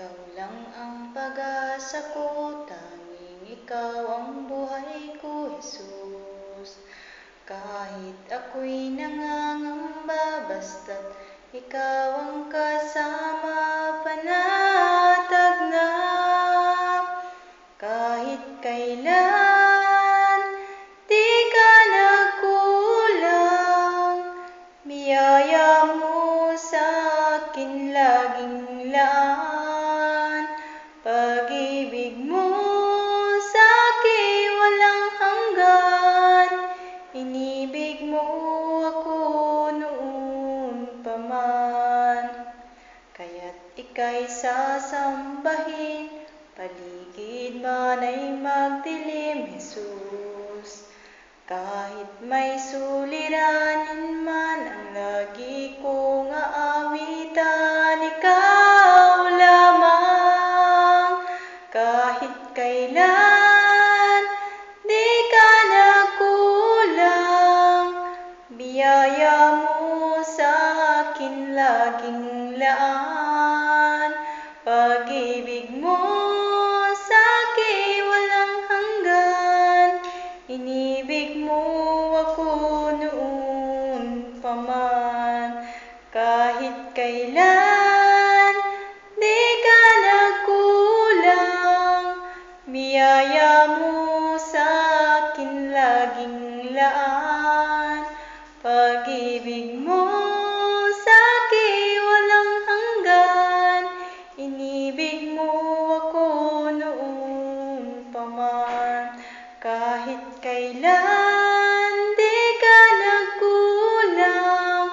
Ikaw lang ang pag-asa ko, tanging ikaw ang buhay ko, Jesus. Kahit ako'y nangangamba, basta't ikaw ang kasama, panatag na. Kahit kailan, di ka nagkulang, biyaya mo sa Pag-ibig mo sa akin walang hanggan, inibig mo ako noon pa man. Kaya't ika'y sasambahin, paligid man ay magdilim, Jesus. Kahit may suliranin biyaya mo sa akin laging laan. Pag-ibig mo sa akin walang hanggan, inibig mo ako noon pa man. Kahit kailan, di ka nagkulang, biyaya mo sa akin laging laan. Pag-ibig mo sa'kin walang hanggan, inibig mo ako noon pa man. Kahit kailan di ka nagkulang,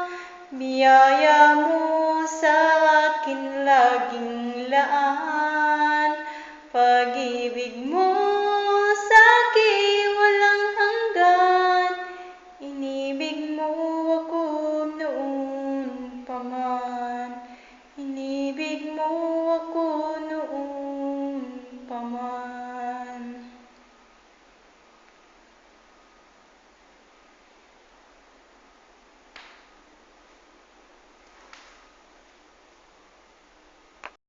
biyaya mo sa'kin laging laan. Pag-ibig mo pa man. Inibig mo ako